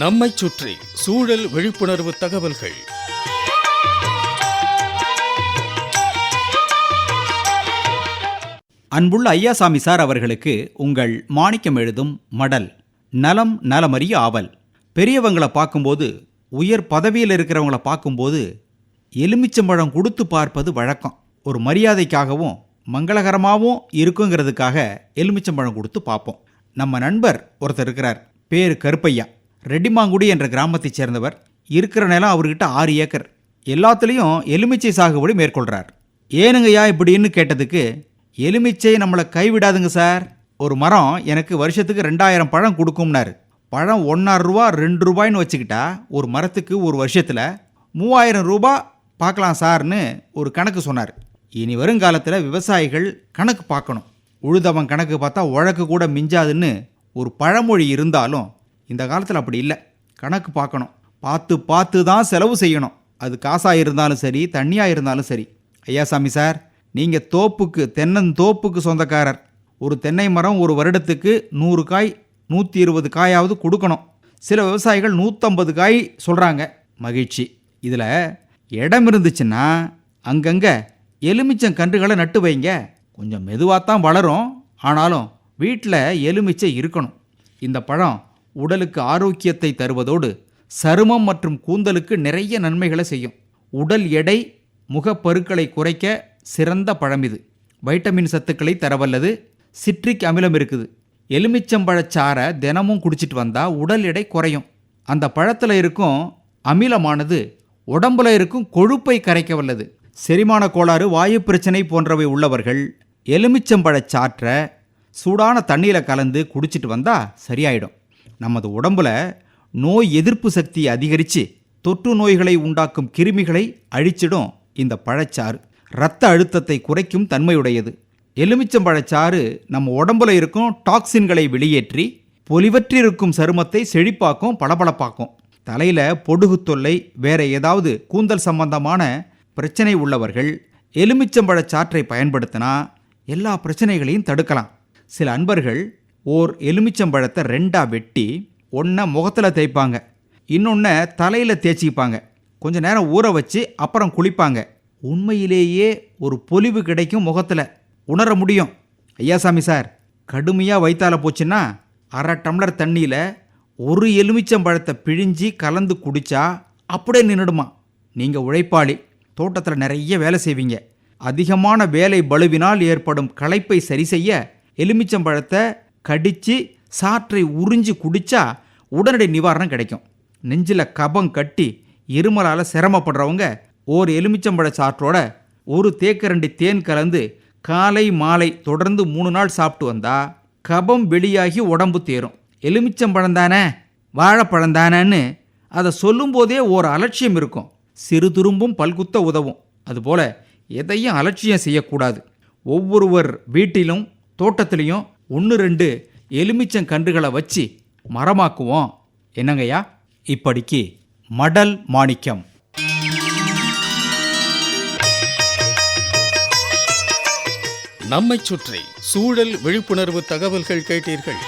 நம்மைச் சுற்றி சூழல் விழிப்புணர்வு தகவல்கள். அன்புள்ள ஐயாசாமி சார் அவர்களுக்கு உங்கள் மாணிக்கம் எழுதும் மடல் நலம் நலமறிய ஆவல். பெரியவங்களை பார்க்கும்போது உயர் பதவியில் இருக்கிறவங்கள பார்க்கும்போது எலுமிச்சம்பழம் கொடுத்து பார்ப்பது வழக்கம். ஒரு மரியாதைக்காகவும் மங்களகரமாகவும் இருக்குங்கிறதுக்காக எலுமிச்சம்பழம் கொடுத்து பார்ப்போம். நம்ம நண்பர் ஒருத்தர் இருக்கிறார் பேர் கருப்பையா. ரெட்டிமாங்குடி என்ற கிராமத்தைச் சேர்ந்தவர். இருக்கிற நிலம் அவர்கிட்ட ஆறு ஏக்கர். எல்லாத்துலேயும் எலுமிச்சை சாகுபடி மேற்கொள்கிறார் ஏனுங்கய்யா இப்படின்னு கேட்டதுக்கு எலுமிச்சை நம்மளை கைவிடாதுங்க சார். ஒரு மரம் எனக்கு வருஷத்துக்கு ரெண்டாயிரம் பழம் கொடுக்கும்னாரு. பழம் ஒன்றாறு ரூபா ரெண்டு ரூபாய்னு வச்சுக்கிட்டா ஒரு மரத்துக்கு ஒரு வருஷத்தில் மூவாயிரம் ரூபா பார்க்கலாம் சார்னு ஒரு கணக்கு சொன்னார். இனி வருங்காலத்தில் விவசாயிகள் கணக்கு பார்க்கணும். உழுதவன் கணக்கு பார்த்தா உழக்கு கூட மிஞ்சாதுன்னு ஒரு பழமொழி இருந்தாலும் இந்த காலத்தில் அப்படி இல்லை. கணக்கு பார்க்கணும். பார்த்து பார்த்து தான் செலவு செய்யணும். அது காசாக இருந்தாலும் சரி தண்ணியாக இருந்தாலும் சரி. ஐயாசாமி சார் நீங்கள் தோப்புக்கு தென்னந்தோப்புக்கு சொந்தக்காரர். ஒரு தென்னை மரம் ஒரு வருடத்துக்கு நூறு காய் நூற்றி இருபது காயாவது கொடுக்கணும். சில விவசாயிகள் நூற்றம்பது காய் சொல்கிறாங்க மகிழ்ச்சி. இதில் இடம் இருந்துச்சுன்னா அங்கங்கே எலுமிச்சம் கன்றுகளை நட்டு வைங்க. கொஞ்சம் மெதுவாக தான் வளரும். ஆனாலும் வீட்டில் எலுமிச்சை இருக்கணும். இந்த பழம் உடலுக்கு ஆரோக்கியத்தை தருவதோடு சருமம் மற்றும் கூந்தலுக்கு நிறைய நன்மைகளை செய்யும். உடல் எடை முகப்பருக்களை குறைக்க சிறந்த பழம் இது. வைட்டமின் சத்துக்களை தரவல்லது. சிட்ரிக் அமிலம் இருக்குது. எலுமிச்சம்பழச்சாரை தினமும் குடிச்சிட்டு வந்தால் உடல் எடை குறையும். அந்த பழத்தில் இருக்கும் அமிலமானது உடம்புல இருக்கும் கொழுப்பை கரைக்க வல்லது செரிமான கோளாறு வாயு பிரச்சனை போன்றவை உள்ளவர்கள் எலுமிச்சம்பழச்சாற்றை சூடான தண்ணியில் கலந்து குடிச்சிட்டு வந்தால் சரியாயிடும். நமது உடம்புல நோய் எதிர்ப்பு சக்தியை அதிகரித்து தொற்று நோய்களை உண்டாக்கும் கிருமிகளை அழிச்சிடும் இந்த பழச்சாறு. இரத்த அழுத்தத்தை குறைக்கும் தன்மையுடையது. எலுமிச்சம்பழச்சாறு நம்ம உடம்புல இருக்கும் டாக்சின்களை வெளியேற்றி பொலிவற்றிருக்கும் சருமத்தை செழிப்பாக்கும் பளபளப்பாக்கும். தலையில் பொடுகு தொல்லை வேற ஏதாவது கூந்தல் சம்பந்தமான பிரச்சனை உள்ளவர்கள் எலுமிச்சம்பழச்சாற்றை பயன்படுத்தினா எல்லா பிரச்சனைகளையும் தடுக்கலாம். சில அன்பர்கள் ஓர் எலுமிச்சம்பழத்தை ரெண்டா வெட்டி ஒன்றை முகத்தில் தேய்ப்பாங்க. இன்னொன்று தலையில் தேய்ச்சிப்பாங்க. கொஞ்ச நேரம் ஊற வச்சு அப்புறம் குளிப்பாங்க. உண்மையிலேயே ஒரு பொலிவு கிடைக்கும் முகத்தில். உணர முடியும். ஐயாசாமி சார் கடுமையாக வயிற்றால் போச்சுன்னா அரை டம்ளர் தண்ணியில் ஒரு எலுமிச்சம்பழத்தை பிழிஞ்சி கலந்து குடித்தா அப்படியே நின்றுடுமா நீங்கள் உழைப்பாளி. தோட்டத்தில் நிறைய வேலை செய்வீங்க. அதிகமான வேலை பழுவினால் ஏற்படும் களைப்பை சரி செய்ய எலுமிச்சம்பழத்தை கடித்து சாற்றை உறிஞ்சி குடித்தா உடனடி நிவாரணம் கிடைக்கும். நெஞ்சில் கபம் கட்டி இருமலால் சிரமப்படுறவங்க ஓர் எலுமிச்சம்பழ சாற்றோட ஒரு தேக்கரண்டி தேன் கலந்து காலை மாலை தொடர்ந்து மூணு நாள் சாப்பிட்டு வந்தா கபம் வெளியாகி உடம்பு தேரும். எலுமிச்சம்பழம் தானே? வாழைப்பழம் தானேன்னு அதை சொல்லும்போதே ஒரு அலட்சியம் இருக்கும். சிறு துரும்பும் பல்குத்த உதவும். அதுபோல் எதையும் அலட்சியம் செய்யக்கூடாது. ஒவ்வொருவர் வீட்டிலும் தோட்டத்திலையும் ஒன்று ரெண்டு எலுமிச்சம் கன்றுகளை வச்சு மரமாக்குவோம். என்னங்கய்யா? இப்படிக்கு மடல் மாணிக்கம். நம்மைச் சுற்றி சூழல் விழிப்புணர்வு தகவல்கள் கேட்டீர்கள்.